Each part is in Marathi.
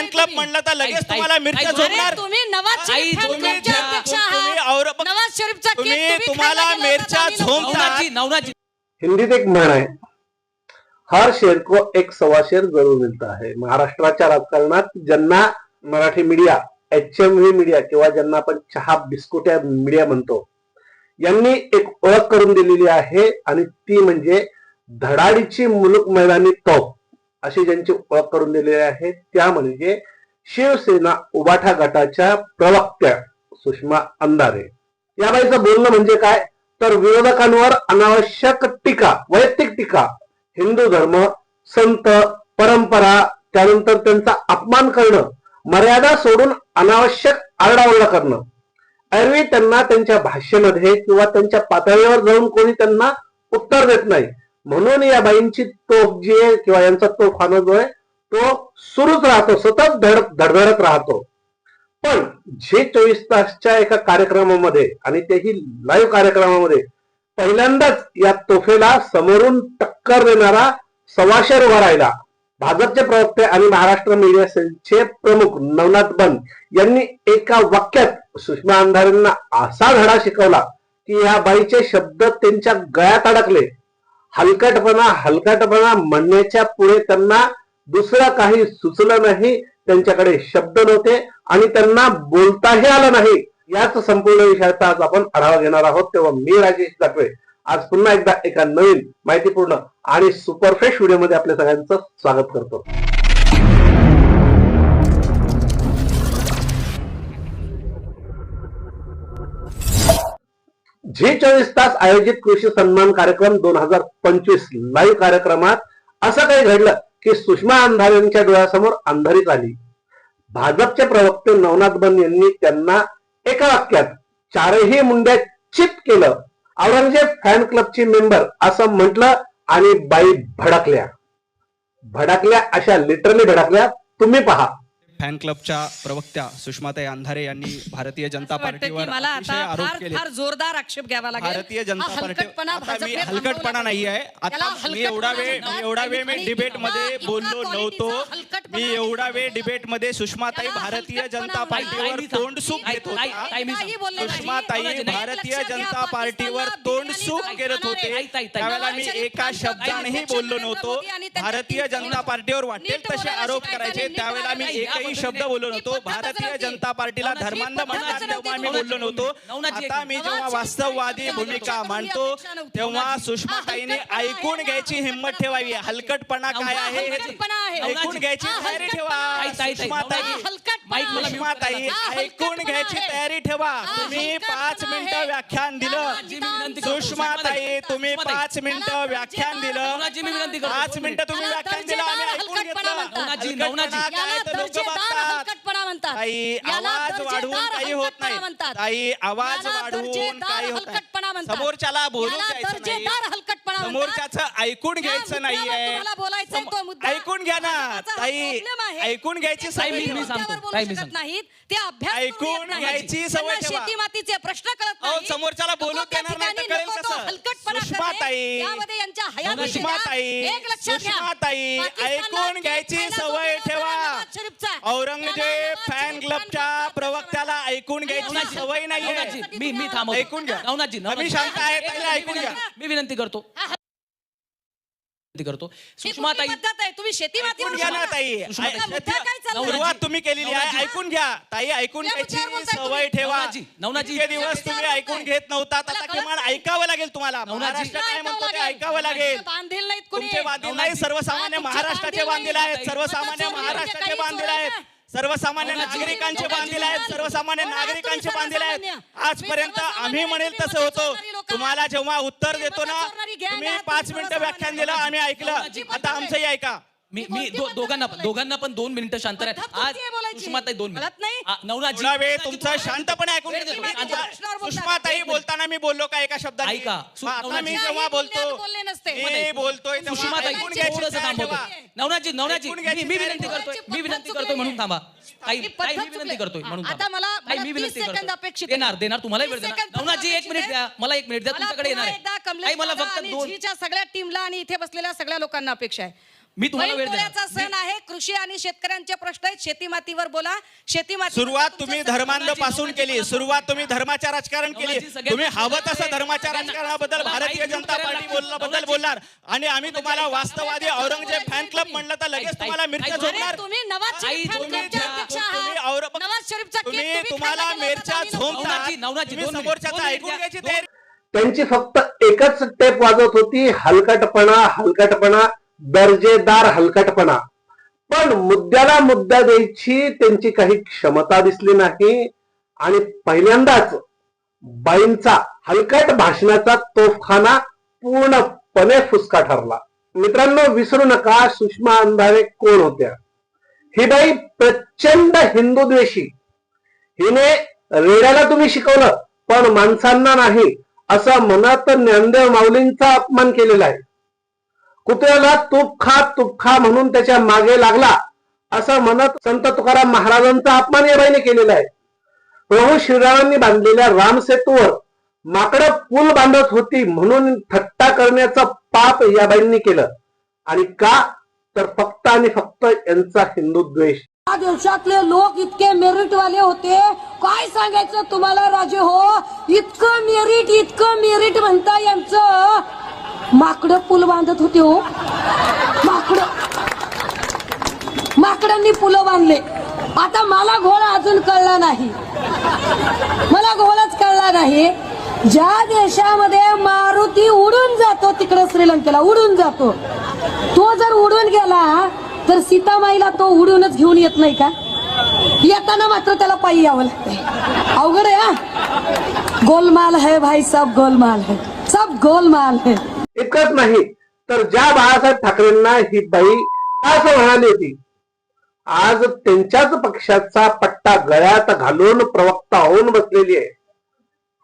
फॅन क्लब म्हणलं तर लगेच तुम्हाला मिरच्या झोपणार तुम्ही नवाज आई, शरीफ fan तुम्ही clubचे ज्या- अध्यक्ष तुम्ही आहात. और- नवाज शरीफचा केक तुम्ही- तुम्ही तुम्हाला खायला गेला मिरच्या होता, आम्ही झोंबतात. नव्हतो. नवनाथजी नवनाथजी हिंदीत एक म्हण आहे हर शेर को एक सवा शेर जरूर मिळता आहे महाराष्ट्राच्या राजकारणात ज्यांना Marathi media H M V media किंवा ज्यांना आपण चहा बिस्कुट्या मीडिया म्हणतो यांनी एक ओळख करून दिलेली आहे आणि ती म्हणजे धडाडीची मुलूक मैदानी तोफ अशी ज्यांची ओळख करून दिलेली आहे त्या म्हणजे शिवसेना उबाठा गटाच्या प्रवक्त्या सुषमा अंधारे. या बाईचं बोलणं म्हणजे काय? तर विरोधकांवर अनावश्यक टीका वैयक्तिक टीका हिंदू धर्म संत परंपरा त्यानंतर त्यांचा अपमान करणं मर्यादा सोडून अनावश्यक आरडाओरडा करणं. एरवी त्यांना त्यांच्या भाषेमध्ये किंवा त्यांच्या पातळीवर जाऊन कोणी त्यांना उत्तर देत नाही. म्हणून या बाईंची तोफ जी आहे किंवा यांचा तोफखाना जो आहे तो सुरूच राहतो सतत धड धडधडत राहतो. पण जे चोवीस तासच्या एका कार्यक्रमामध्ये आणि तेही लाईव्ह कार्यक्रमामध्ये पहिल्यांदाच या तोफेला समोरून टक्कर देणारा सवाशेर उभा राहिला. भाजपचे प्रवक्ते आणि महाराष्ट्र मीडिया सेलचे प्रमुख नवनाथ बन यांनी एका वाक्यात सुषमा अंधारेंना असा धडा शिकवला की या बाईचे शब्द त्यांच्या गळ्यात अडकले. हलकटपणा हलकटपणा म्हणण्याच्या पुढे त्यांना दुसरं काही सुचलं नाही त्यांच्याकडे शब्द नव्हते आणि त्यांना बोलताही आलं नाही. याच संपूर्ण विषयाचा आज आपण आढावा घेणार आहोत. तेव्हा मी राजेश दाखवे. आज पुन्हा एकदा एका नवीन माहितीपूर्ण आणि सुपरफ्रेश व्हिडिओमध्ये आपल्या सगळ्यांचं स्वागत करतो. झेचाळीस चोवीस तास आयोजित कृषी सन्मान कार्यक्रम दोन हजार पंचवीस लाईव्ह कार्यक्रमात असं काही घडलं की सुषमा अंधारींच्या डोळ्यासमोर अंधारीच आली. भाजपचे प्रवक्ते नवनाथ बन यांनी त्यांना एका वाक्यात चारही मुंड्या चित केलं. औरंगजेब फॅन क्लबची मेंबर असं म्हटलं आणि बाई भडकल्या. भडकल्या अशा लिटरली भडकल्या. तुम्ही पहा. फॅन क्लबच्या प्रवक्त्या सुषमाताई अंधारे यांनी भारतीय जनता पार्टीवर मला अतिशय आता आरोप फार केले फार जोरदार आक्षेप घ्यावा लागेल. भारतीय जनता हा पार्टी हलकटपणा आता मी भाजपने हलकटपणा थांबवला नाही. आहे. आता याला मी एवढा वेळ मी एवढा वेळ मी डिबेटमध्ये बोललो नव्हतो. मी एवढा वेळ. डिबेटमध्ये सुषमाताई भारतीय जनता. पार्टीवर तोंडसूक ताई- घेत ताई- होता. सुषमाताई भारतीय जनता पार्टीवर तोंडसूक बिर्याणी करत होते त्यावेळेला मी एका शब्दानेही बोललो नव्हतो भारतीय जनता पार्टीवर वाटेल तसे आरोप करायचे त्यावेळेला मी एकही. शब्द बोललो नव्हतो भारतीय. जनता पार्टीला धर्मांध म्हणतात तेव्हा मी. बोललो नव्हतो आता मी जेव्हा वास्तववादी भूमिका मांडतो. तेव्हा. सुषमाताईने ऐकून घ्यायची हिंमत हलकटपणा ठेवावी. हलकटपणा काय आहे हे. ऐकून. घ्यायची तयारी ठेवा आहे. ताई- ताई- सुषमाताई हलकटपणा माईक मला आहे. सुषमाताई हा, ऐकून घ्यायची आहे. तयारी ठेवा हा, तुम्ही पाच. मिनिटं व्याख्यान दिलं जी मी विनंती करतो. सुषमाताई तुम्ही सुषमाताई. पाच मिनिटं व्याख्यान दिलं नवनाथजी, मी विनंती करतो. पाच मिनिटं तुम्ही याला व्याख्यान दिलं आम्ही दर्जेदार ऐकून हलकटपणा घेतलं म्हणतात. नवनाथजी, हलकटपणा नवनाथजी. काय याला तर लोकं दर्जेदार बघतात हलकटपणा म्हणतात ताई याला आवाज दर्जेदार वाढवून काही होत हलकटपणा नाही म्हणतात. ताई आवाज याला वाढवून दर्जेदार काही होत हलकटपणा नाही म्हणतात. समोरच्याला बोलून याला द्यायचं नाही दर्जेदार हलकटपणा म्हणतात. समोरच्याचं ऐकून घ्यायचं मुद्द्यावर नाहीये तुम्हाला बोलायचंय तो मुद्दा. ऐकून घ्या ना हा ताई problem आहे. ऐकून घ्यायची सवय मी- सगळे मी ठेवा. सांगतो. मुद्द्यावर ताई, बोलू मी शकत सांगतो. नाहीत ते अभ्यास करून ऐकून येत नाहीत. घ्यायची सवय त्यांना ठेवा. शेती मातीचे प्रश्न कळत अहो. समोरच्याला नको बोलू त्या देणार नाही तर ठिकाणी कळेल नको तो कसं? हलकटपणा करणे. सुषमाताई, यामध्ये यांच्या हयातीच्या- सुषमाताई एक लक्षात घ्या. सुषमाताई पाकिस्तानला ऐकून घ्यायची सवय ठेवा नवाज शरीफचा. औरंगजेब नवाज फॅन शरीफ क्लबच्या प्रवक्त्याला ऐकून घ्यायची सवय नवनाथजी, मी मी थांबवतो ऐकून घ्या. नवनाथजी. शांत आहे, ऐकून मी घ्या. मी विनंती करतो विनंती करतो ही कुठली पद्धत आहे तुम्ही शेती माती ऐकून घ्या ना ताई सुषमा- ऐ- मुद्दा काय चाललाय? सुरुवात तुम्ही केलेली आहे नवनाथजी. ऐकून घ्या ताई ऐकून या घ्यायची बोलताय सवय तुम्ही. ठेवा नवनाथजी, नवनाथजी. इतके दिवस तुम्ही ऐकून घेत नव्हतात आता मला किमान ऐकावं लागेल तुम्हाला नवनाथजी. महाराष्ट्र काय म्हणतो ते. ऐकावं लागेल बांधील नाहीत कुणी तुमचे बांधील नाही नवनाथजी. सर्वसामान्य हा, तुमचे महाराष्ट्राचे बांधील बांधील नाही. आहेत सर्वसामान्य चोरी म्हणजे महाराष्ट्राचे काही बांधील चोरी आहेत नाही. सर्वसामान्य. नागरिकांचे. बांधील आहेत सर्वसामान्य नागरिकांचे बांधील आहेत? आजपर्यंत आम्ही म्हणेल तसं होतं तुम्हाला. जेव्हा उत्तर देतो ना तुम्ही आहात, पाच मिनिटं व्याख्यान दिलं आम्ही ऐकलं आता आमचंही ऐका मी मी कोणती दो- पद्धत दोघांना बोलायची? दोघांना पण दोन मिनिटं शांत राहा पद्धत आज कोणती आहे बोलायची? सुषमाताई दोन कळत नाही? थोडा वेळ तुमचं शांतपणे ऐकून वेळ. तुम्ही प्रश्नावर बोलता. सुषमाताई. बोलताना मी बोललो का एका शब्दाने ऐका. सु- मग आता मी. जेव्हा बोलतो काही बोलले नसते. मी बोलतोय तेव्हा सुषमाताई ऐकून घ्यायची थोडंसं. नवनाथजी नवनाथजी ऐकून मी घ्यायची मी तयारी विनंती. करतोय मी विनंती करतोय म्हणून. थांबा ही ताई पद्धत मी विनंती. करतोय म्हणून आता थांबा. मला- ताई मला मी 30 विनंती सेकंद करतोय अपेक्षित आहे. देणार देणार तुम्हालाही वेळ 30 देणार सेकंद नवनाथजी एक अपेक्षित मिनिट आहे. द्या मला एक मिनिट द्या मला तुमच्याकडे येणार पुन्हा आहे एकदा कमलेश ताई मला दादा फक्त आणि दोन झीच्या सगळ्या टीमला आणि इथे बसलेल्या सगळ्या लोकांना अपेक्षा आहे मी तुम्हाला वेळ. बैलपोळ्याचा सण आहे. कृषी आणि शेतकऱ्यांचे प्रश्न आहेत. शेतीमातीवर बोला. शेतीमाती सुरुवात तुम्ही धर्मांधपासून केली. सुरुवात तुम्ही धर्माच्या राजकारण केली. सगळ्यात- तुम्ही हवं तसं धर्माच्या राजकारणाबद्दल भारतीय जनता करायला पार्टी लागतं. बोलला बद्दल नवनाची- बोलणार. आणि आम्ही तुम्हाला नवनाची- औरंगजेब फॅन क्लब म्हणलं तर लगेच ऐक- तुम्हाला ऐक- मिरच्या ऐक- झोपणार. अरे तुम्ही नवाज आई, शरीफ तुम्ही फॅन क्लबचे ज्या- अध्यक्ष तुम्ही आहात. औरं- नवाज शरीफचा केक तुम्ही तुम्ही तुम्हाला गेला मिरच्या होता, आम्ही नको. झोंबतात नवनाची- नवनाची, तुम्ही दोन मिनिट, समोरच्याचं दोन ऐकून मिनिट घ्यायची द्या, तयारी. त्यांची फक्त एकच टेप वाजत होती. हलकटपणा हलकटपणा. दर्जेदार हलकटपणा. पण मुद्द्याला मुद्दा द्यायची त्यांची काही क्षमता दिसली नाही. आणि पहिल्यांदाच बाईंचा हलकट भाषणाचा तोफखाना पूर्णपणे फुसका ठरला. मित्रांनो विसरू नका सुषमा अंधारे कोण होत्या? ही बाई प्रचंड हिंदू द्वेषी. हिने रेड्याला तुम्ही शिकवलं पण माणसांना नाही असं म्हणत ज्ञानदेव माऊलींचा अपमान केलेला आहे. कुत्र्याला तूप खा तूप खा म्हणून त्याच्यामागे लागला. असं म्हणत संत तुकाराम महाराजांचा अपमान या बाईने केलेला आहे. प्रभू श्रीरामांनी बांधलेल्या राम माकड पूल बांधत होती म्हणून थट्टा करण्याचं पाप या बाईंनी केलं. आणि का? तर फक्त आणि फक्त यांचा हिंदू द्वेष. या देशातले लोक इतके मेरिट वाले होते. काय सांगायचं तुम्हाला राजे हो? इतकं मेरिट इतकं मेरिट म्हणता यांचं माकडं पूल बांधत होते हो. माकडं. माकडांनी पुलं बांधले. आता मला घोळ अजून कळला नाही. मला घोळच कळला नाही. ज्या देशामध्ये मारुती उडून जातो तिकडे श्रीलंकेला उडून जातो. तो जर उडून गेला तर सीतामाईला तो उडूनच घेऊन येत नाही का? येताना मात्र त्याला पायी यावं लागतंय. अवघड आहे गोलमाल है भाई सब गोलमाल है. सब गोलमाल है. इतकंच नाही तर ज्या बाळासाहेब ठाकरेंना ही बाई का असं म्हणाली होती? आज त्यांच्याच पक्षाचा पट्टा गळ्यात घालून प्रवक्ता होऊन बसलेली आहे.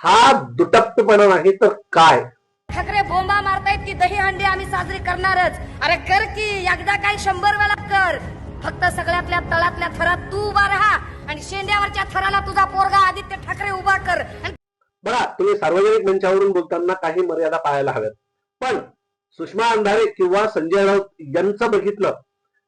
हा दुटप्पीपणा नाही तर काय? ठाकरे बोंबा मारतायत की दही हंडी आम्ही साजरी करणारच. अरे कर की एकदा काय शंभर वेळा कर. फक्त सगळ्यातल्या तळातल्या थरात तू उभा राहा आणि शेंड्यावरच्या थराला तुझा पोरगा आदित्य ठाकरे उभा कर. बघा तुम्ही सार्वजनिक मंचावरून बोलताना काही मर्यादा पाहायला हव्यात. पण सुषमा अंधारे किंवा संजय राऊत यांचं बघितलं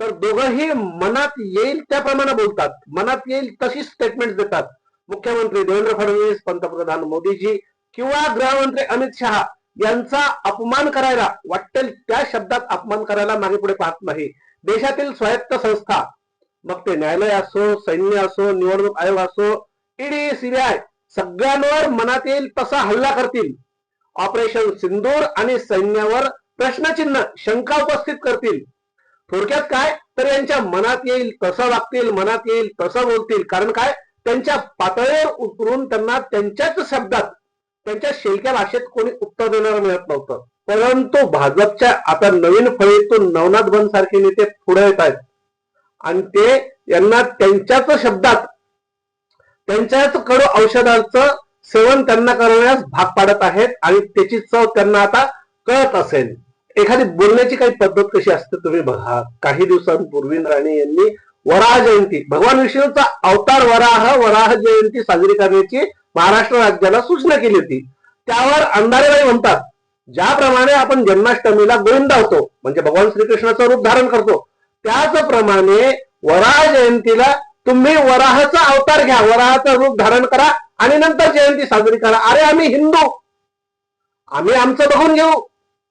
तर दोघंही मनात येईल त्याप्रमाणे बोलतात. मनात येईल तशी स्टेटमेंट देतात. मुख्यमंत्री देवेंद्र फडणवीस पंतप्रधान मोदीजी किंवा गृहमंत्री अमित शहा यांचा अपमान करायला वाटेल त्या शब्दात अपमान करायला मागे पुढे पाहत नाही. देशातील स्वायत्त संस्था मग ते न्यायालय असो सैन्य असो निवडणूक आयोग असो ईडी सीबीआय सगळ्यांवर मनात येईल तसा हल्ला करतील. ऑपरेशन सिंदूर आणि सैन्यावर प्रश्नचिन्ह शंका उपस्थित करतील. थोडक्यात काय? तर यांच्या मनात येईल तसं वागतील मनात येईल तसं बोलतील. कारण काय? त्यांच्या पातळीवर उतरून त्यांना त्यांच्याच शब्दात त्यांच्या शेलक्या भाषेत कोणी उत्तर देणार मिळत नव्हतं. परंतु भाजपच्या आता नवीन फळीतून नवनाथ बन सारखे नेते पुढे येत आहेत. आणि ते यांना त्यांच्याच शब्दात त्यांच्याच कडू औषधाचं सेवन त्यांना करण्यास भाग पाडत आहेत आणि त्याची चव त्यांना आता कळत असेल. एखादी बोलण्याची काही पद्धत कशी असते तुम्ही बघा. काही दिवसांपूर्वी राणे यांनी वराह जयंती भगवान विष्णूचा अवतार वराह वराह जयंती साजरी करण्याची महाराष्ट्र राज्याला सूचना केली होती. त्यावर अंधारेबाई म्हणतात ज्याप्रमाणे आपण जन्माष्टमीला गोविंदावतो म्हणजे भगवान श्रीकृष्णाचं रूप धारण करतो त्याचप्रमाणे वराह जयंतीला तुम्ही वराहाचा अवतार घ्या. वराहाचं रूप धारण करा आणि नंतर जयंती साजरी करा. अरे आम्ही हिंदू. आम्ही आमचं बघून घेऊ.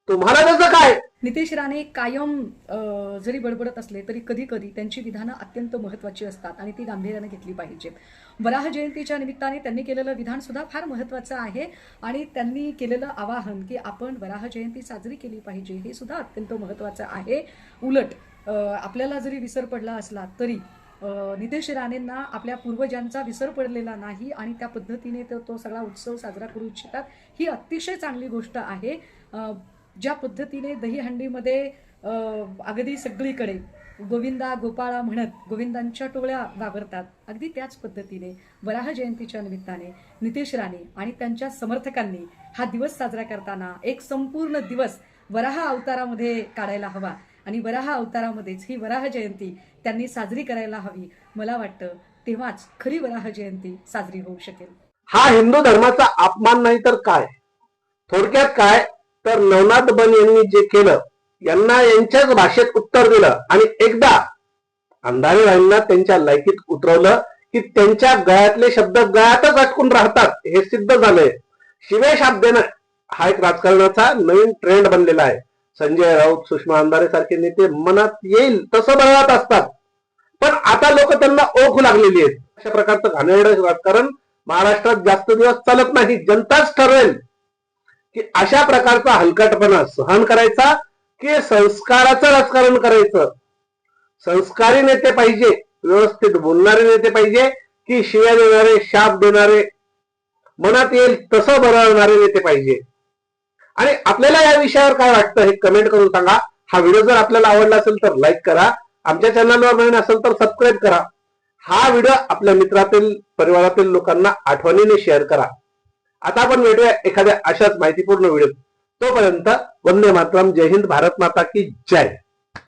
तुम्हाला त्याचं काय? नितेश राणे कायम जरी बडबडत असले तरी कधी कधी त्यांची विधानं अत्यंत महत्वाची असतात आणि ती गांभीर्याने घेतली पाहिजेत वराह जयंतीच्या निमित्ताने त्यांनी केलेलं विधान सुद्धा फार महत्वाचं आहे आणि त्यांनी केलेलं आवाहन की आपण वराह जयंती साजरी केली पाहिजे हे सुद्धा अत्यंत महत्वाचं आहे. उलट आपल्याला जरी विसर पडला असला तरी नितेश राणेंना आपल्या पूर्वजांचा विसर पडलेला नाही आणि त्या पद्धतीने तो तो सगळा उत्सव साजरा करू इच्छितात. ही अतिशय चांगली गोष्ट आहे. ज्या पद्धतीने दहीहंडीमध्ये अगदी सगळीकडे गोविंदा गोपाळा म्हणत गोविंदांच्या टोळ्या वावरतात अगदी त्याच पद्धतीने वराह जयंतीच्या निमित्ताने नितेश राणे आणि त्यांच्या समर्थकांनी हा दिवस साजरा करताना एक संपूर्ण दिवस वराह अवतारामध्ये काढायला हवा. आणि वराह अवतारामध्येच ही वराह जयंती त्यांनी साजरी करायला हवी. मला वाटतं तेव्हाच खरी वराह जयंती साजरी होऊ शकेल. हा हिंदू धर्माचा अपमान नाही तर काय? थोडक्यात काय? तर नवनाथ बन यांनी जे केलं यांना यांच्याच भाषेत उत्तर दिलं आणि एकदा अंधारी राहींना त्यांच्या लायकीत उतरवलं की त्यांच्या गळ्यातले शब्द गळ्यातच अटकून राहतात. हे सिद्ध झालंय. शिवे शाप देणं हा एक राजकारणाचा नवीन ट्रेंड बनलेला आहे. संजय राऊत सुषमा अंधारे सारखे नेते मनात येईल तसं बळवत असतात. पण आता लोक त्यांना ओळखू लागलेली आहेत. अशा प्रकारचं घाणेरडं राजकारण महाराष्ट्रात जास्त दिवस चालत नाही. जनताच ठरवेल की अशा प्रकारचा हलकटपणा सहन करायचा की संस्काराचं राजकारण करायचं. संस्कारी नेते पाहिजे व्यवस्थित बोलणारे नेते पाहिजे की शिव्या देणारे शाप देणारे मनात येईल तसं बरळणारे नेते पाहिजे. आणि आपल्याला या विषयावर काय वाटतं हे कमेंट करून सांगा. हा व्हिडिओ जर आपल्याला आवडला असेल तर लाईक करा. आमच्या चॅनलवर नवीन असेल तर सबस्क्राईब करा. हा व्हिडिओ आपल्या मित्रातील परिवारातील लोकांना आठवणीने शेअर करा. आता आपण भेटूया एखाद्या अशाच माहितीपूर्ण व्हिडिओ तोपर्यंत वंदे मातरम. जय हिंद भारत माता की जय.